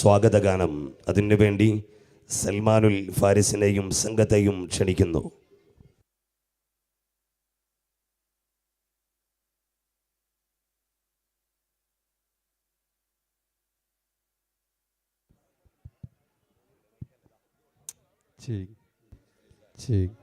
സ്വാഗതഗാനം. അതിനു വേണ്ടി സൽമാനുൽ ഫാരിസിനെയും സംഘത്തെയും ക്ഷണിക്കുന്നു. Cheek.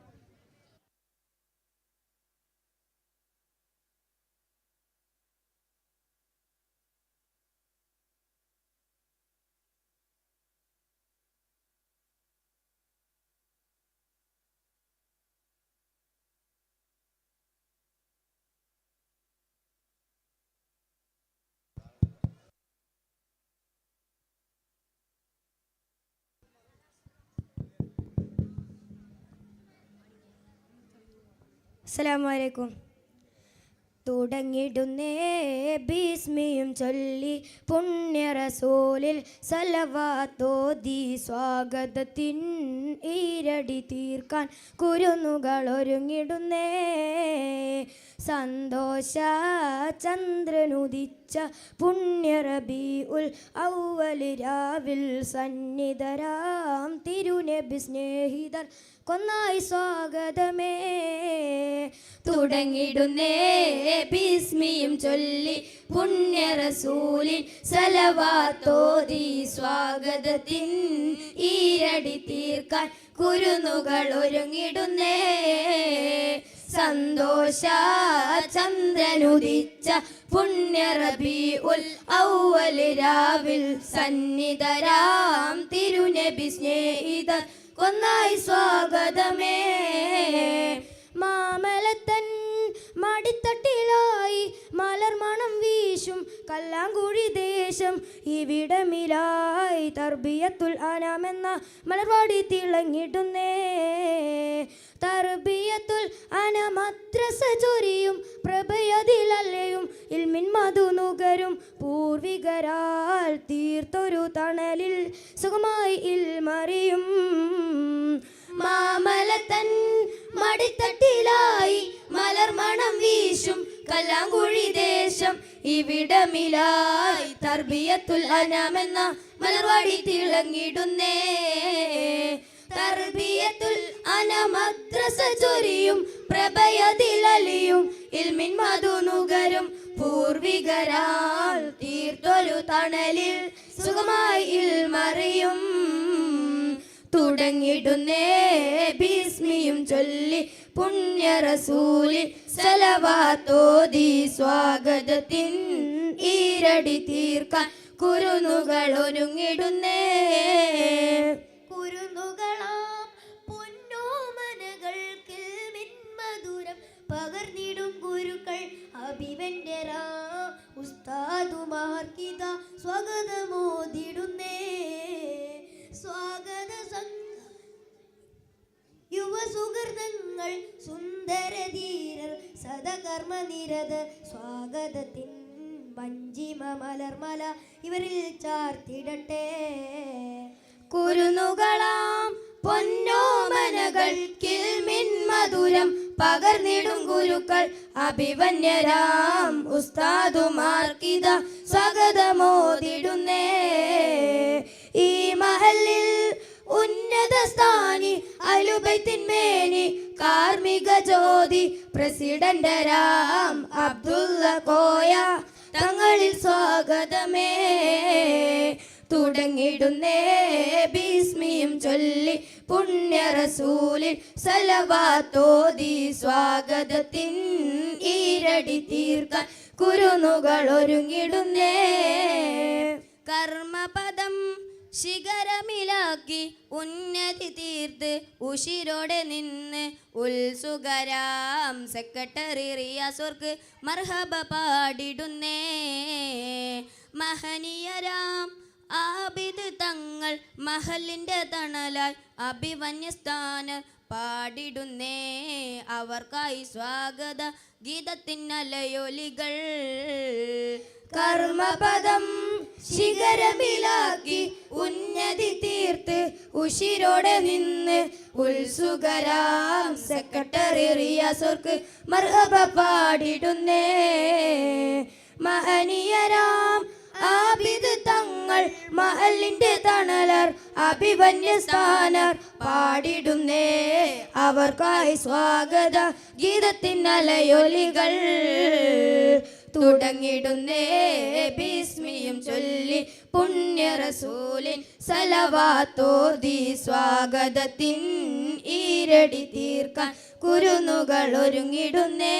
السلام عليكم. തുടങ്ങിടുന്നേ ഭീസ്മിയും ചൊല്ലി പുണ്യറസോലിൽ സലവാത്തോതി സ്വാഗതത്തിൻ ഈരടി തീർക്കാൻ കുരുന്നുകൾ ഒരുങ്ങിടുന്നേ സന്തോഷ ചന്ദ്രനുദിച്ച പുണ്യറബി ഉൽ ഔവലി രാവിൽ സന്നിധരാം തിരുനബി സ്നേഹിതർ കൊന്നായി സ്വാഗതമേ. തുടങ്ങിടുന്നേ ഭീസ്മിയും ചൊല്ലി പുണ്യറസൂലിൻ സലവാത്തോതി സ്വാഗതത്തിൻ ഈരടി തീർക്കാൻ കുരുന്നുകൾ ഒരുങ്ങിടുന്നേ. സന്തോഷ ചന്ദ്രനുദിച്ച പുണ്യറബി ഉൽ ഔവൽ രാവിൽ സന്നിധരാം തിരുനബി സ്നേഹിതർ. കൊന്നായി സ്വാഗതമേ. മാമലത്തൻ മലർമണം വീശും കല്ലാങ്കുഴി ദേശം. ഇവിടമിലായി തർബിയത്തുൽ അനാമെന്ന മലർവാടി തിളങ്ങിടുന്നേ. തർബിയത്തുൽ അന മദ്രസ ചൊരിയും പ്രഭയതിലല്ലയും. ഇൽമിൻ മധു നുകരും പൂർവികരാൽ തീർത്തൊരു തണലിൽ സുഖമായി ഇൽമറിയും. മാമലത്തൻ മടിത്തട്ടിലായി മലർമണം വീശും കല്ലാങ്കുഴി ദേശം ഇവിടമിലായി. തർബിയത്തുൽ അനാമെന്ന മലർവാടി തിളങ്ങിടുന്നേ. തർബിയത്തുൽ അനമദ്രസ ചൊരിയും പ്രഭയതിലലിയും ഇൽമിൻ മധുനുകരും പൂർവികരാൽ തീർത്തൊരു തണലിൽ സുഖമായി ഇൽമറിയും. തുടങ്ങിടുന്നേ ഭീസ്മിയും ചൊല്ലി പുണ്യ റസൂലി സലവാത്തോതി സ്വാഗതത്തിൻ ഈരടി തീർക്കാൻ കുരുന്നുകൾ ഒരുങ്ങിടുന്നേ. കുരുന്നുകളാം പൊന്നോമനകൾക്ക് മിന്മധുരം പകർന്നിടും ഗുരുക്കൾ അഭിവന്റെ ഉസ്താദുമാർക്കിത സ്വാഗതമോദിടുന്നേ സ്വാഗത സംഘ യുവസുഹൃതങ്ങൾ സുന്ദരധീരർ സദകർമ്മനിരത സ്വാഗതത്തിൻ വഞ്ചിമ മലർമല ഇവരിൽ ചാർത്തിടട്ടെ. കുരുന്നുകളാം പൊന്നോമനകൾ കിൽമിൻ മധുരം പകർന്നിടും ഗുരുക്കൾ. അഭിവന്യരാം ഉസ്താദുമാർക്കിത സ്വാഗതമോതിടുന്നേ. ഈ മഹലിൽ സ്ഥാനി അലുബൈത്തിന്മേനി കാർമിക ജ്യോതി പ്രസിഡന്റ് രാം അബ്ദുള്ള കോയ തങ്ങളിൽ സ്വാഗതമേ. തുടങ്ങിടുന്നേ ഭീസ്മിയും ചൊല്ലി പുണ്യ റസൂലിൽ സലവാത്തോതി സ്വാഗതത്തിൻ ഈരടി തീർക്കാൻ കുരുന്നുകൾ ഒരുങ്ങിടുന്നേ. കർമ്മപദം ശിഖരമിലാക്കി ഉന്നതി തീർത്ത് ഉഷിരോടെ നിന്ന് ഉത്സുകരാം സെക്രട്ടറി റിയാസോർക്ക് മർഹബ പാടിടുന്നേ. മഹനീയരാം ആബിദ് തങ്ങൾ മഹലിന്റെ തണലായി അഭിമന്യസ്ഥാന പാടിടുന്നേ. അവർക്കായി സ്വാഗത ഗീതത്തിനലയൊലികൾ. കർമ്മപദം ശിഖരമിലാക്കി ഉഷിരോടെ നിന്ന് ഉത്സുകരാം. സെക്രട്ടറി റിയാസോർക്ക് മർഹബ പാടിടുന്നേ. മഹനീയരാം ആബിദ് തങ്ങൾ മഹലിന്റെ തണലർ അഭിവന്യ സ്ഥാനർ പാടിടുന്നേ. അവർക്കായി സ്വാഗത ഗീതത്തിനലയൊലികൾ. തുടങ്ങിടുന്നേ. ഭീസ്മിയും ചൊല്ലി പുണ്യ റസൂലിൻ സലവാത്തോതി സ്വാഗതത്തിൻ ഈരടി തീർക്കാൻ കുരുന്നുകൾ ഒരുങ്ങിടുന്നേ.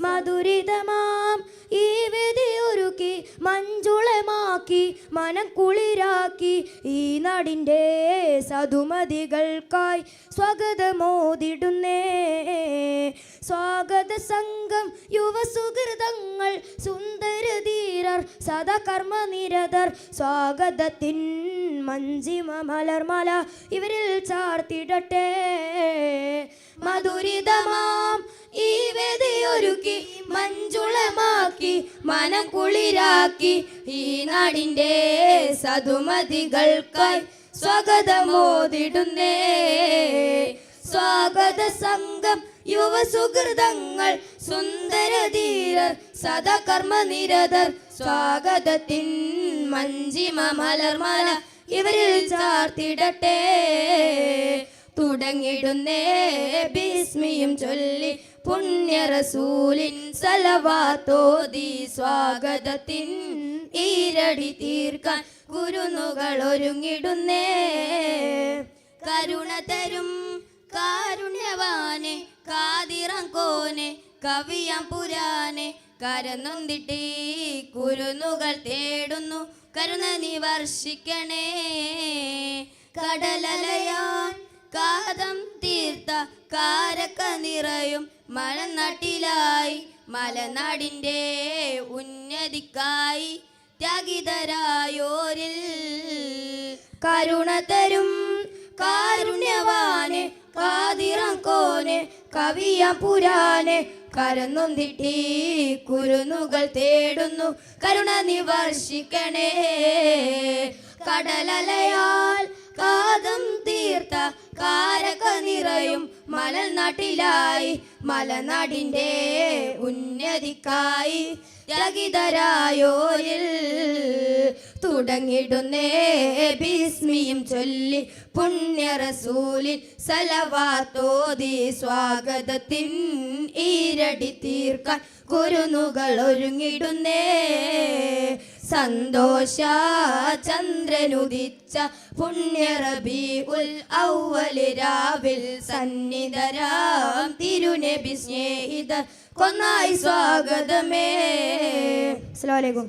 മധുരിതമാം. ഈ വിധി ഒരുക്കി മഞ്ജുളമാക്കി മനം കുളിരാക്കി ഈ നാടിന്റെ സതുമതികൾക്കായി സ്വാഗതമോതിടുന്നേ. സ്വാഗത സംഘം യുവസുഹൃതങ്ങൾ സുന്ദരധീരർ സദകർമ്മനിരതർ. സ്വാഗതത്തിൻ മഞ്ചിമ മലർമല ഇവരിൽ ചാർത്തിടട്ടെ. മധുരിതമാം. ഈ വേദിയൊരുക്കി മഞ്ജുളമാക്കി മനം കുളിരാക്കി ഈ നാടിന്റെ സതുമതികൾക്കായി സ്വാഗതമോതിടുന്നേ. സ്വാഗത സംഘം യുവസുഹൃതങ്ങൾ സദകർമ്മ കർമ്മനിരതർ സ്വാഗതത്തിൻ മഞ്ചിമ മലർമല ഇവരിൽ ചാർത്തിടട്ടെ. തുടങ്ങിടുന്നേ ഭീസ്മിയും ചൊല്ലി പുണ്യ റസൂലിൻ സലവാത്തോതി സ്വാഗതത്തിൻ ഈരടി തീർക്കാൻ കുരുന്നുകൾ ഒരുങ്ങിടുന്നേ കരുണ തരും കാരുണ്യവാനെ കാതിറങ്കോനെ കവിയം പുരാനെ കരനൊന്തിട്ടി കുരുന്നുകൾ തേടുന്നു. കരുണ നീ വർഷിക്കണേ. കടലലയാൻ കാതം തീർത്ത കാരക്ക നിറയും മലനാട്ടിലായി. മലനാടിന്റെ ഉന്നതിക്കായി ത്യാഗിതരായോരിൽ കരുണ തരും കാരുണ്യവാനെ കാതിറങ്കോനെ കവിയ പുരാനെ കരന്നൊന്നിട്ടി കുരുന്നുകൾ തേടുന്നു. കരുണ നിവർഷിക്കണേ. കടലലയാൽ കാതം തീർത്ത കാരക നിറയും മലനാട്ടിലായി മലനാടിന്റെ ഉന്നതിക്കായി ത്യാഗിതരായോരിൽ തുടങ്ങിടുന്നേ. ഭീസ്മിയും ചൊല്ലി പുണ്യറസൂലിൽ സലവാത്തോതി സ്വാഗതത്തിൻ ഈരടി തീർക്കാൻ കുരുന്നുകൾ ഒരുങ്ങിടുന്നേ. സന്തോഷ ചന്ദ്രനുദിച്ച പുണ്യറബി ഉൽ ഔവൽ രാവിൽ സന്നിധരാം തിരുനബി സ്നേഹിത കൊന്നായി സ്വാഗതമേ. അസ്സലാമു അലൈക്കും.